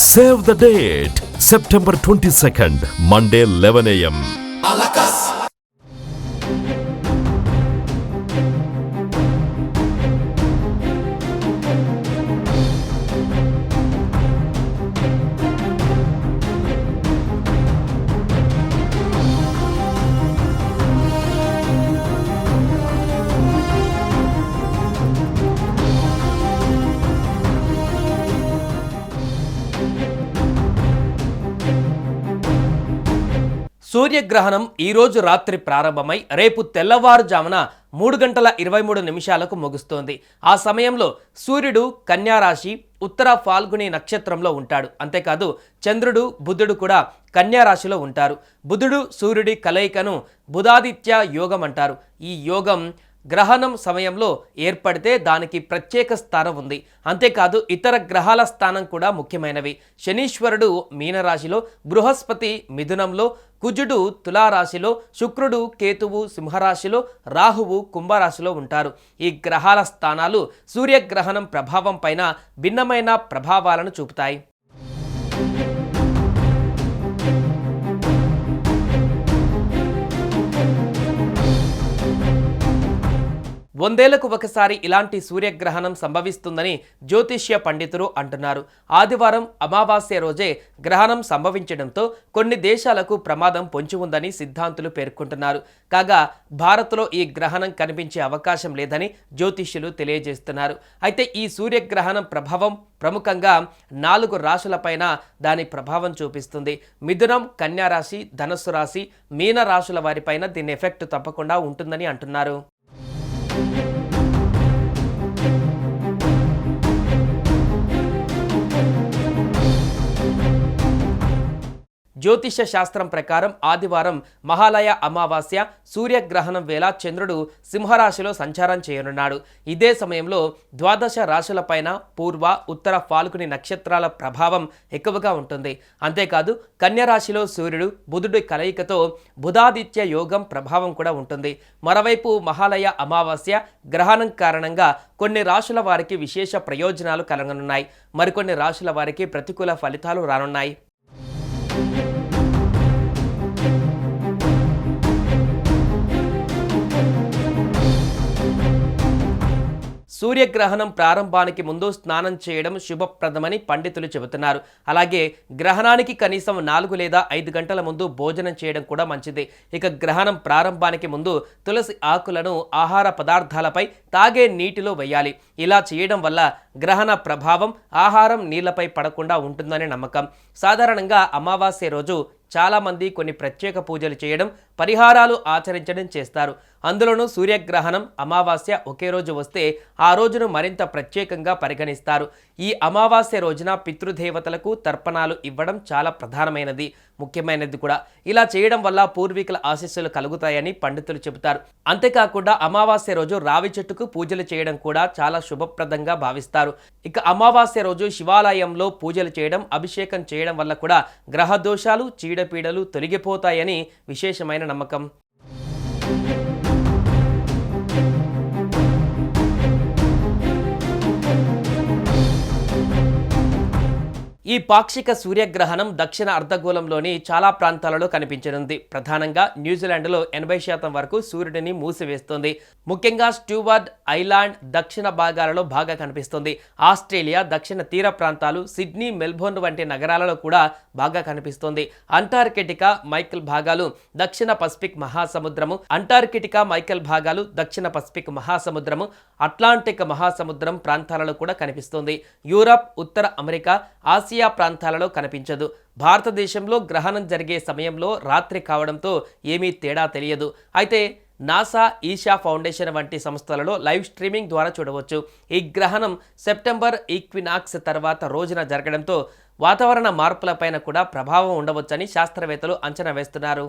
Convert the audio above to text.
Save the date September twenty second Monday eleven A M సూర్యగ్రహణం ఈరోజు రాత్రి ప్రారంభమై రేపు తెల్లవారుజామున మూడు గంటల ఇరవై మూడు నిమిషాలకు ముగుస్తోంది. ఆ సమయంలో సూర్యుడు కన్యారాశి ఉత్తర ఫాల్గుని నక్షత్రంలో ఉంటాడు. అంతేకాదు చంద్రుడు బుధుడు కూడా కన్యారాశిలో ఉంటారు. బుధుడు సూర్యుడి కలయికను బుధాదిత్య యోగం అంటారు. ఈ యోగం గ్రహణం సమయంలో ఏర్పడితే దానికి ప్రత్యేక స్థానం ఉంది. అంతేకాదు ఇతర గ్రహాల స్థానం కూడా ముఖ్యమైనవి. శనీశ్వరుడు మీనరాశిలో బృహస్పతి మిథునంలో కుజుడు తులారాశిలో శుక్రుడు కేతువు సింహరాశిలో రాహువు కుంభరాశిలో ఉంటారు. ఈ గ్రహాల స్థానాలు సూర్యగ్రహణం ప్రభావం పైన భిన్నమైన ప్రభావాలను చూపుతాయి. వందేళ్ళకు ఒకసారి ఇలాంటి సూర్యగ్రహణం సంభవిస్తుందని జ్యోతిష్య పండితులు అంటున్నారు. ఆదివారం అమావాస్య రోజే గ్రహణం సంభవించడంతో కొన్ని దేశాలకు ప్రమాదం పొంచి ఉందని సిద్ధాంతులు పేర్కొంటున్నారు. కాగా భారత్లో ఈ గ్రహణం కనిపించే అవకాశం లేదని జ్యోతిష్యులు తెలియజేస్తున్నారు. అయితే ఈ సూర్యగ్రహణం ప్రభావం ప్రముఖంగా నాలుగు రాశులపైన దాని ప్రభావం చూపిస్తుంది. మిథునం కన్యారాశి ధనస్సు రాశి మీన రాశుల వారిపైన దీని ఎఫెక్ట్ తప్పకుండా ఉంటుందని అంటున్నారు. జ్యోతిష శాస్త్రం ప్రకారం ఆదివారం మహాలయ అమావాస్య సూర్యగ్రహణం వేళ చంద్రుడు సింహరాశిలో సంచారం చేయనున్నాడు. ఇదే సమయంలో ద్వాదశ రాశులపైన పూర్వ ఉత్తర ఫాల్గుని నక్షత్రాల ప్రభావం ఎక్కువగా ఉంటుంది. అంతేకాదు కన్యరాశిలో సూర్యుడు బుధుడి కలయికతో బుధాదిత్య యోగం ప్రభావం కూడా ఉంటుంది. మరోవైపు మహాలయ అమావాస్య గ్రహణం కారణంగా కొన్ని రాశుల వారికి విశేష ప్రయోజనాలు కలగనున్నాయి. మరికొన్ని రాశుల వారికి ప్రతికూల ఫలితాలు రానున్నాయి. సూర్యగ్రహణం ప్రారంభానికి ముందు స్నానం చేయడం శుభప్రదమని పండితులు చెబుతున్నారు. అలాగే గ్రహణానికి కనీసం నాలుగు లేదా ఐదు గంటల ముందు భోజనం చేయడం కూడా మంచిది. ఇక గ్రహణం ప్రారంభానికి ముందు తులసి ఆకులను ఆహార పదార్థాలపై తాగే నీటిలో వేయాలి. ఇలా చేయడం వల్ల గ్రహణ ప్రభావం ఆహారం నీళ్ళపై పడకుండా ఉంటుందనే నమ్మకం. సాధారణంగా అమావాస్య రోజు చాలామంది కొన్ని ప్రత్యేక పూజలు చేయడం పరిహారాలు ఆచరించడం చేస్తారు. అందులోనూ సూర్యగ్రహణం అమావాస్య ఒకే రోజు వస్తే ఆ రోజును మరింత ప్రత్యేకంగా పరిగణిస్తారు. ఈ అమావాస్య రోజున పితృదేవతలకు తర్పణాలు ఇవ్వడం చాలా ప్రధానమైనది ముఖ్యమైనది కూడా. ఇలా చేయడం వల్ల పూర్వీకుల ఆశీస్సులు కలుగుతాయని పండితులు చెబుతారు. అంతేకాకుండా అమావాస్య రోజు రావి చెట్టుకు పూజలు చేయడం కూడా చాలా శుభప్రదంగా భావిస్తారు. ఇక అమావాస్య రోజు శివాలయంలో పూజలు చేయడం అభిషేకం చేయడం వల్ల కూడా గ్రహ దోషాలు చీడపీడలు తొలగిపోతాయని విశేషమైన నమ్మకం. ఈ పాక్షిక సూర్యగ్రహణం దక్షిణ అర్ధగోళంలోని చాలా ప్రాంతాలలో కనిపించనుంది. ప్రధానంగా న్యూజిలాండ్లో ఎనభై శాతం వరకు సూర్యుడిని మూసివేస్తుంది. ముఖ్యంగా స్టూవర్డ్ ఐలాండ్ దక్షిణ భాగాలలో బాగా కనిపిస్తుంది. ఆస్ట్రేలియా దక్షిణ తీర ప్రాంతాలు సిడ్నీ మెల్బోర్న్ వంటి నగరాలలో కూడా బాగా కనిపిస్తుంది. అంటార్కిటికా మైకల్ భాగాలు దక్షిణ పసిఫిక్ మహాసముద్రము అంటార్కిటికా మైకల్ భాగాలు దక్షిణ పసిఫిక్ మహాసముద్రము అట్లాంటిక్ మహాసముద్రం ప్రాంతాలలో కూడా కనిపిస్తుంది. యూరప్ ఉత్తర అమెరికా ఆసియా ప్రాంతాలలో కనిపించదు. భారతదేశంలో గ్రహణం జరిగే సమయంలో రాత్రి కావడంతో ఏమీ తేడా తెలియదు. అయితే నాసా ఈషా ఫౌండేషన్ వంటి సంస్థలలో లైవ్ స్ట్రీమింగ్ ద్వారా చూడవచ్చు. ఈ గ్రహణం సెప్టెంబర్ ఈక్వినాక్స్ తర్వాత రోజున జరగడంతో వాతావరణ మార్పులపైన కూడా ప్రభావం ఉండవచ్చని శాస్త్రవేత్తలు అంచనా వేస్తున్నారు.